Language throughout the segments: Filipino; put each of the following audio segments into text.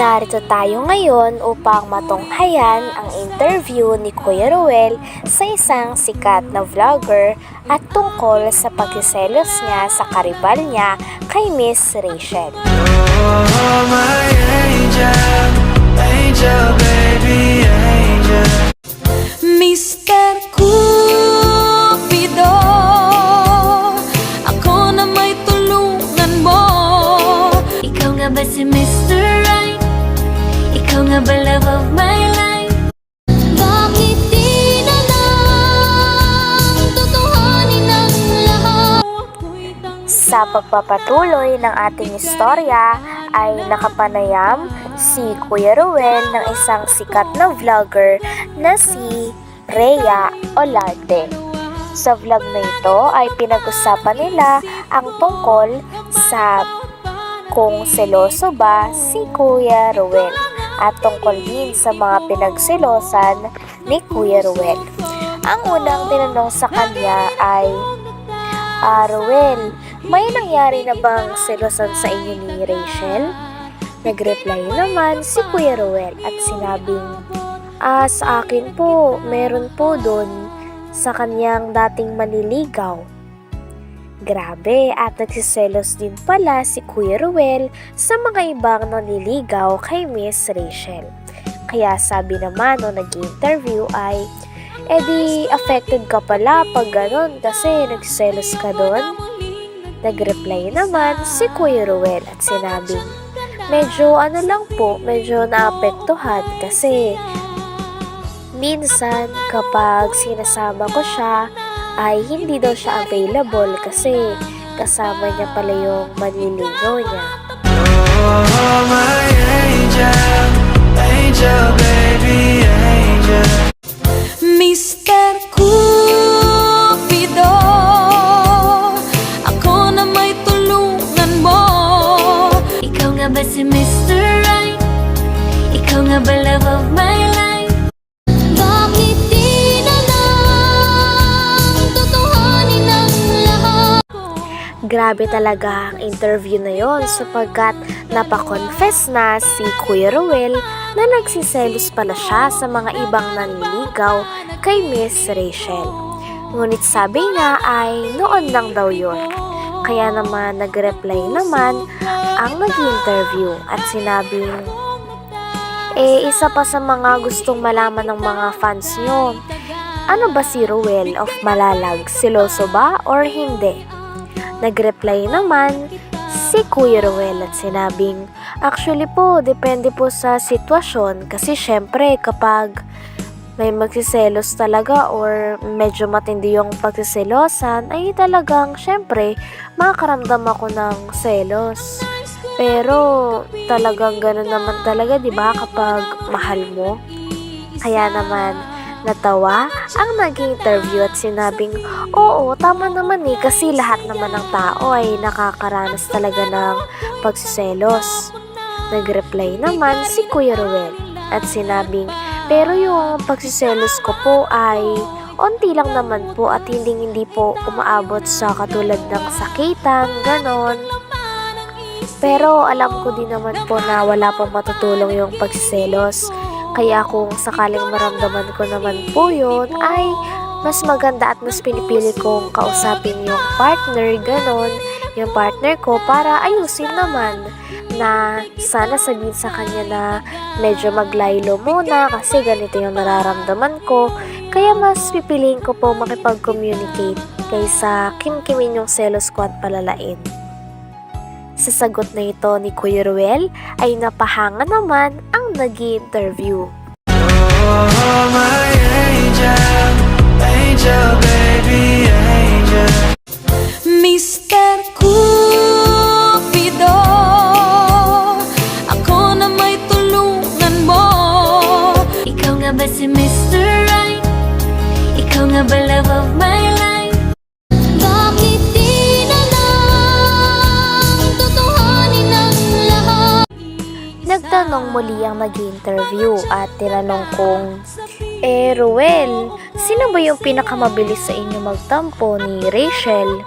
Narito tayo ngayon upang matunghayan ang interview ni Kuya Ruel sa isang sikat na vlogger at tungkol sa pagsiselos niya sa karibal niya kay Miss Rachel. Oh, my angel, angel, baby, pagpapatuloy ng ating istorya ay nakapanayam si Kuya Ruel ng isang sikat na vlogger na si Rhea Olarte. Sa vlog na ito ay pinag-usapan nila ang tungkol sa kung seloso ba si Kuya Ruel at tungkol din sa mga pinagselosan ni Kuya Ruel. Ang unang tinanong sa kanya ay Ah, may nangyari na bang selosan sa inyo ni Rachel? Nag-reply naman si Kuya Ruel at sinabing, Ah, sa akin po, meron po doon sa kanyang dating maniligaw. Grabe at nagsiselos din pala si Kuya Ruel sa mga ibang naniligaw kay Miss Rachel. Kaya sabi naman nung nag-interview ay, edi affected ka pala pag ganon kasi nagselos ka doon? Nag-reply naman si Kuya Ruel at sinabing, medyo ano lang po, medyo naapektuhan kasi minsan kapag sinasama ko siya ay hindi daw siya available kasi kasama niya pala yung manliligaw niya. Oh, my angel, angel, baby, Grabe talaga ang interview na yon sapagkat napakonfess na si Kuya Ruel na nagsiselos pala siya sa mga ibang nanliligaw kay Miss Rachel. Ngunit sabi niya ay noon lang daw yun. Kaya naman nag-reply naman ang nag-interview at sinabing eh isa pa sa mga gustong malaman ng mga fans nyo, ano ba si Ruel of Malalag? Siloso ba or hindi? Nag-reply naman si Kuya Ruel at sinabing, Actually po, depende po sa sitwasyon kasi syempre kapag may magsiselos talaga or medyo matindi yung pagsiselosan ay talagang syempre makakaramdam ako ng selos. Pero talagang ganun naman talaga 'di ba kapag mahal mo? Kaya naman natawa ang naging interview at sinabing, Oo, tama naman eh kasi lahat naman ng tao ay nakakaranas talaga ng pagsiselos. Nag-reply naman si Kuya Ruel at sinabing, Pero yung pagsiselos ko po ay onti lang naman po at hindi hindi po umaabot sa katulad ng sakitan, ganon. Pero alam ko din naman po na wala pong matutulong yung pagsiselos. Kaya kung sakaling maramdaman ko naman po yun, ay mas maganda at mas pinipili kong kausapin yung partner, ganon, yung partner ko para ayusin naman na sana sabihin sa kanya na medyo maglaylo muna kasi ganito yung nararamdaman ko. Kaya mas pipiliin ko po makipag-communicate kaysa kimkimin yung selos ko at palalain. Sa sagot na ito ni Kuya Ruel ay napahanga naman ang nag interview Oh, my angel, angel, baby, angel. Muli ang nag interview at tinanong kong, Eh, Ruel, sino ba yung pinakamabilis sa inyo magtampo ni Rachel?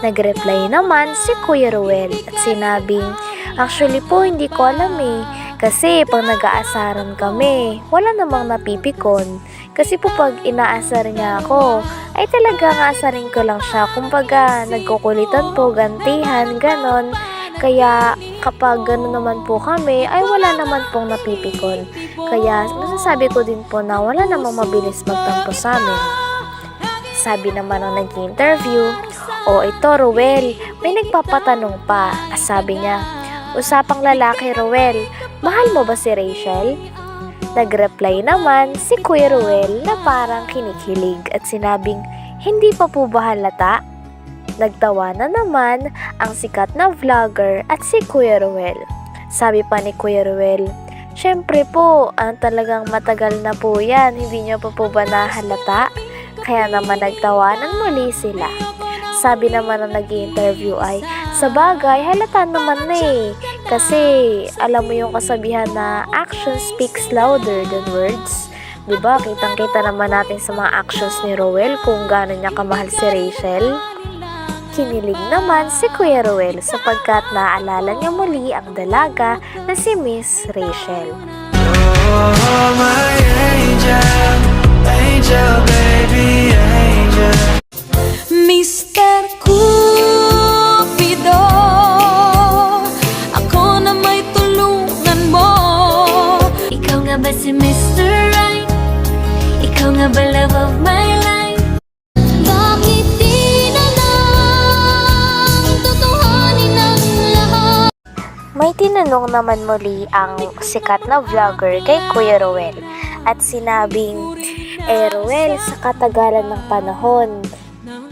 Nag-reply naman si Kuya Ruel at sinabing, Actually po, hindi ko alam eh. Kasi pag nag-aasaran kami, wala namang napipikon. Kasi po pag inaasar niya ako, ay talagang aasarin ko lang siya. Kumbaga, nagkukulitan po, gantihan, ganon. Kaya kapag gano'n naman po kami, ay wala naman pong napipikon. Kaya masasabi ko din po na wala namang mabilis magtampo sa amin. Sabi naman ng nag-interview, o ito Ruel, may nagpapatanong pa. Sabi niya, usapang lalaki Ruel, mahal mo ba si Rachel? Nag-reply naman si Kuya Ruel na parang kinikilig at sinabing, hindi pa po ba halata? Nagtawa na naman ang sikat na vlogger at si Kuya Ruel. Sabi pa ni Kuya Ruel, Siyempre po, ang talagang matagal na po yan, hindi niyo pa po ba nahalata? Kaya naman nagtawanan muli sila. Sabi naman ng nag interview ay, sa bagay, halata naman na eh. Kasi, alam mo yung kasabihan na action speaks louder than words. ba Kitang-kita naman natin sa mga actions ni Roel kung gaano niya kamahal si Rachel. Kinilig naman si Kuya Roel sapagkat naalala niya muli ang dalaga na si Miss Rachel. Oh, my angel, angel, baby, angel. Mr. Cupido Ako na may tulungan mo Ikaw nga ba si Mr. Right? Ikaw nga ba love of my life? May tinanong naman muli ang sikat na vlogger kay Kuya Roel at sinabing, Eh Roel, sa katagalan ng panahon,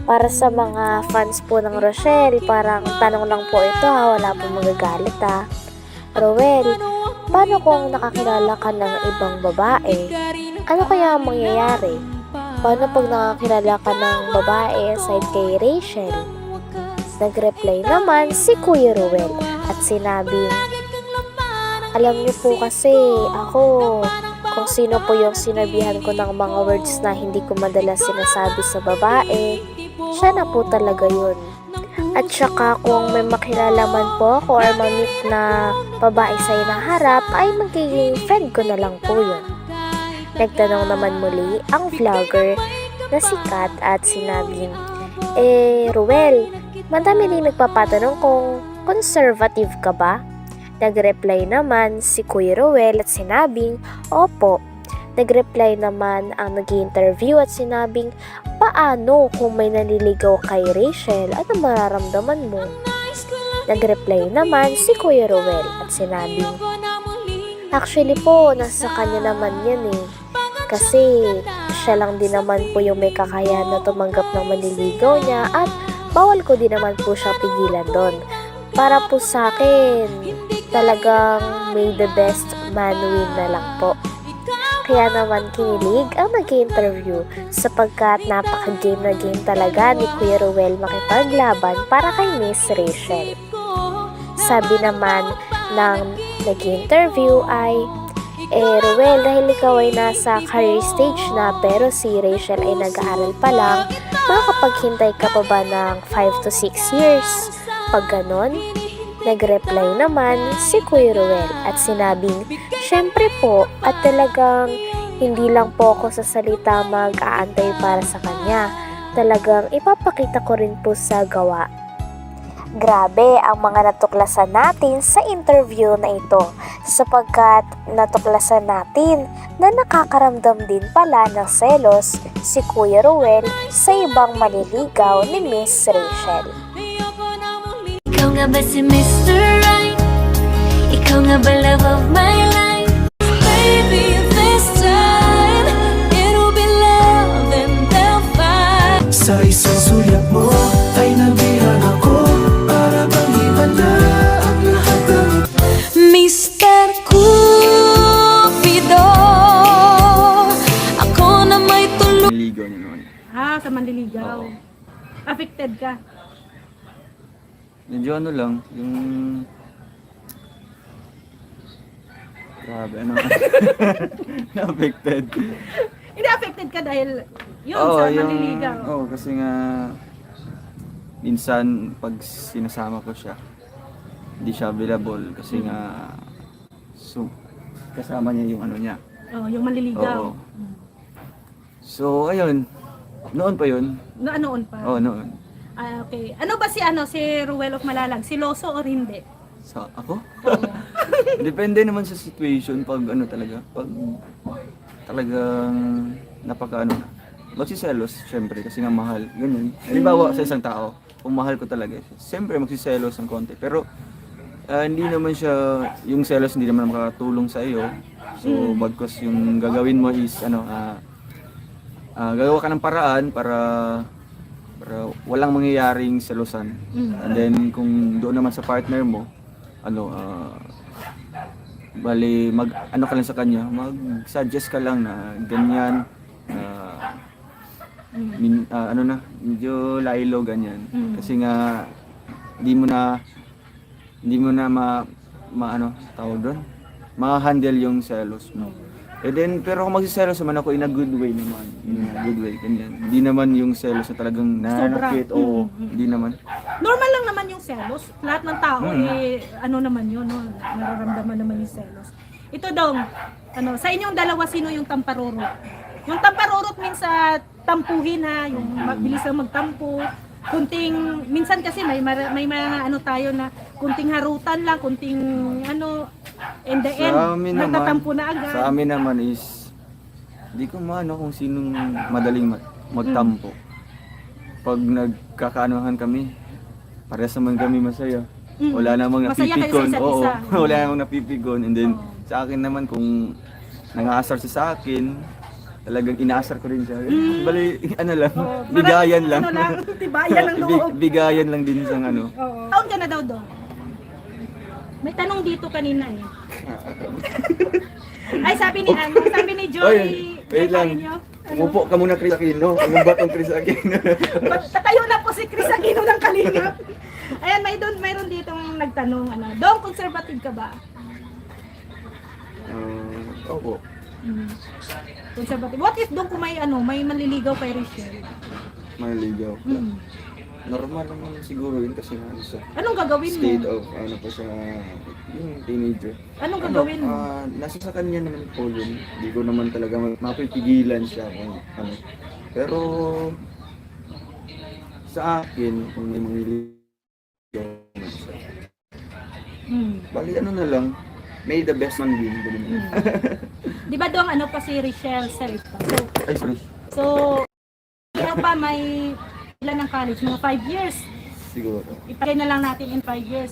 para sa mga fans po ng Rochelle, parang tanong lang po ito ha, wala po magagalit ha. Roel, paano kung nakakilala ka ng ibang babae? Ano kaya ang mangyayari? Paano pag nakakilala ka ng babae aside kay Rachel? Nag-reply naman si Kuya Ruel at sinabing, Alam niyo po kasi ako, kung sino po yung sinabihan ko ng mga words na hindi ko madalas sinasabi sa babae, siya na po talaga yun. At saka kung may makilala man po ako or mamit na babae sa inaharap, ay magiging friend ko na lang po yun. Nagtanong naman muli ang vlogger na sikat at sinabing, Eh, Ruel, madami din nagpapatanong kung conservative ka ba? Nag-reply naman si Kuya Ruel at sinabing, Opo. Nag-reply naman ang nag interview at sinabing, Paano kung may naliligaw kay Rachel? Ano mararamdaman mo? Nag-reply naman si Kuya Ruel at sinabing, Actually po, nasa kanya naman yan eh. Kasi siya lang din naman po yung may kakayahan na tumanggap ng manliligaw niya at bawal ko din naman po siya pigilan doon. Para po sa akin, talagang may the best man win na lang po. Kaya naman kinilig ang nag-interview sapagkat napaka-game na game talaga ni Kuya Ruel makipaglaban para kay Miss Rachel. Sabi naman ng nag-interview ay, Eh Ruel, dahil ikaw ay nasa career stage na pero si Rachel ay nag-aaral pa lang, makakapaghintay ka pa ba ng 5 to 6 years? Pag ganon, nag-reply naman si Kuya Ruel at sinabing, Siyempre po, at talagang hindi lang po ako sa salita mag-aantay para sa kanya. Talagang ipapakita ko rin po sa gawa. Grabe ang mga natuklasan natin sa interview na ito sapagkat natuklasan natin na nakakaramdam din pala ng selos si Kuya Ruel sa ibang maniligaw ni Miss Rachel. Nga ba si Mr. Right? Ikaw nga ba love of my life? Baby, this time It'll be love and they'll fight Sa isang sulyap mo ay nabihan ako Para bang iba na ang lahat ng Mr. Cupido Ako na may tulong Niligaw niya noon. Ah, sa Manliligaw. Oo. Affected ka. Medyo ano lang, yung... Grabe, ano? Na-affected. Hindi affected ka dahil yun Oo, sa yung... Manliligaw. Oo, kasi nga... Minsan, pag sinasama ko siya, hindi siya available kasi nga So, kasama niya yung ano niya. Oh, yung manliligaw. Oo. So, ayun. Noon pa yun. No, anoon pa? Oo, noon. Ah, okay. Ano ba si ano si Ruel of Malalag? Si Loso or hindi? Sa ako? Depende naman sa situation pag ano talaga. Pag talagang napaka ano. Magsiselos, syempre, kasi nga mahal. Ganyan. Halimbawa sa isang tao, kung mahal ko talaga, syempre magsiselos ng konti. Pero ah, hindi naman siya, yung selos hindi naman makakatulong sa iyo. So, bagkos yung gagawin mo is, ano, ah, ah, gagawa ka ng paraan para para walang mangyayaring selosan. And then kung doon naman sa partner mo, ano ah, bali mag ano ka lang sa kanya, mag-suggest ka lang na ganyan ah, min, ah, ano na, medyo laylo ganyan. Kasi nga hindi mo na hindi mo na ma, ma ano tawag doon ma-handle yung selos mo. And then, pero kung magsiselos naman ako in a good way naman. In a good way, ganyan. Hindi naman yung selos na talagang nananakit. Oo, hindi naman. Normal lang naman yung selos. Lahat ng tao Mm. eh ano naman yun, no? Nararamdaman naman yung selos. Ito dong, ano, sa inyong dalawa sino yung tamparurot? Yung tamparurot minsan tampuhin ha, yung mabilis lang magtampo. Kunting minsan kasi may mar- may mga ano tayo na kunting harutan lang, kunting ano in the end Sa amin naman, na agad. sa amin naman is, hindi ko maano kung sinong madaling ma- magtampo. Pag nagkakaanuhan kami, parehas naman kami masaya. Mm. Wala namang Masaya kayo sa isa't Oo, isa. wala namang napipikon. And then, sa akin naman, kung nangaasar siya sa akin, talagang inaasar ko rin siya. Bali, ano lang, Mm. Oo, bigayan marami- lang. Ano lang, tibayan ng loob. Big- bigayan lang din sa ano. Oo. Taon ka na daw dong? May tanong dito kanina eh. Ay, sabi ni ano, sabi ni Joy, Oy, wait lang. Carino, ano, Umupo ka muna, Chris Aquino. Ano ba itong Chris Aquino? tatayo na po si Chris Aquino ng kalingap. Ayan, may doon, mayroon ditong nagtanong, ano, Dong, conservative ka ba? Ah, opo. Hmm. Conservative. What if doon kung may, ano, may manliligaw kay Rachel? Manligaw. Hmm. Normal naman siguro yun kasi ano sa Anong gagawin state mo? of ano pa siya yung teenager. Anong gagawin mo? ah, nasa sa kanya naman po yun. Hindi ko naman talaga ma- mapipigilan siya kung ano. Pero sa akin, kung may siya. Hmm. Bali ano na lang, may the best man win. Ganun. Di ba doon ano pa si Rachel Self? So, Ay, sorry. so ikaw pa may ilan ng college? Mga 5 years. Siguro. Ipagay na lang natin in 5 years.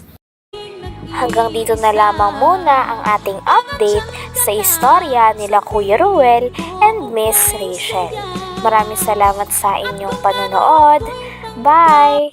Hanggang dito na lamang muna ang ating update sa istorya nila Kuya Ruel and Miss Rachel. Maraming salamat sa inyong panonood. Bye!